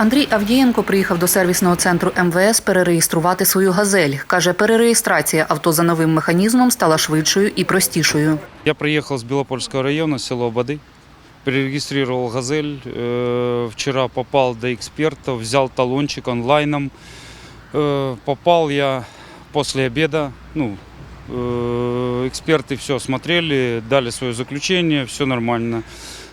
Андрій Авдієнко приїхав до сервісного центру МВС перереєструвати свою газель. Каже, перереєстрація авто за новим механізмом стала швидшою і простішою. Я приехал с Белопольского района, село Ободы. Перерегистрировал «Газель». Э, Вчера попал до экспертов, взял талончик онлайном. Э, Попал я после обеда. Ну, э, эксперты все осмотрели, дали свое заключение, все нормально.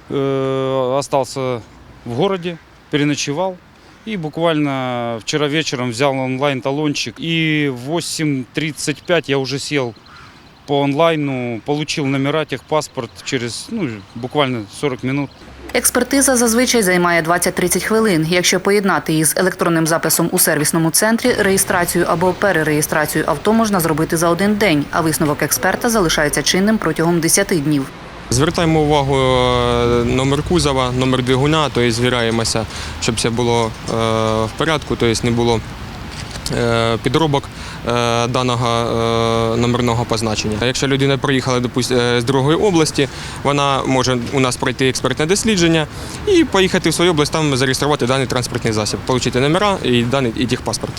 Э, Остался в городе, переночевал. И буквально вчера вечером взял онлайн талончик. И в 8.35 я уже сел по онлайну, получил номера, техпаспорт через ну, буквально 40 минут. Експертиза зазвичай займає 20-30 хвилин. Якщо поєднати її з електронним записом у сервісному центрі, реєстрацію або перереєстрацію авто можна зробити за один день, а висновок експерта залишається чинним протягом 10 днів. Звертаємо увагу е, номер кузова, номер двигуна, тобто звіряємося, щоб все було е, в порядку, тобто не було е, підробок даного е, номерного позначення. Якщо людина приїхала допуст- е, з другої області, вона може у нас пройти експертне дослідження і поїхати в свою область, там зареєструвати даний транспортний засіб, отримати номера і даний і техпаспорт.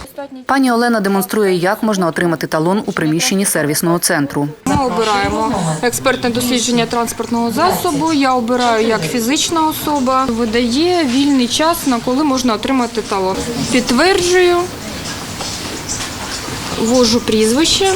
Пані Олена демонструє, як можна отримати талон у приміщенні сервісного центру. Ми обираємо експертне дослідження транспортного засобу. Я обираю як фізична особа. Видає вільний час, на коли можна отримати талон. Підтверджую, ввожу прізвище.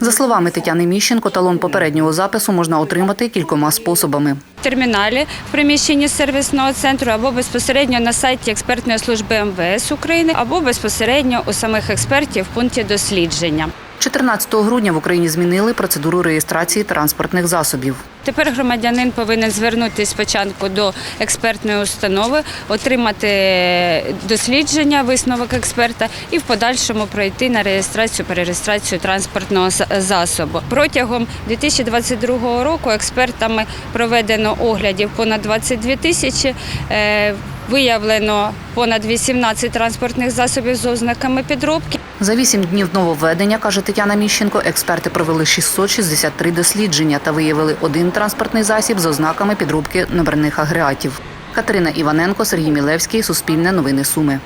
За словами Тетяни Міщенко, талон попереднього запису можна отримати кількома способами. в терміналі в приміщенні сервісного центру або безпосередньо на сайті експертної служби МВС України, або безпосередньо у самих експертів в пункті дослідження. 14 грудня в Україні змінили процедуру реєстрації транспортних засобів. Тепер громадянин повинен звернутися спочатку до експертної установи, отримати дослідження, висновок експерта і в подальшому пройти на реєстрацію, перереєстрацію транспортного засобу. Протягом 2022 року експертами проведено оглядів понад 22 тисячі. е, Виявлено понад 18 транспортних засобів з ознаками підробки. За вісім днів нововведення, каже Тетяна Міщенко, експерти провели 663 дослідження та виявили один транспортний засіб з ознаками підробки номерних агрегатів. Катерина Іваненко, Сергій Мілевський, Суспільне новини Суми.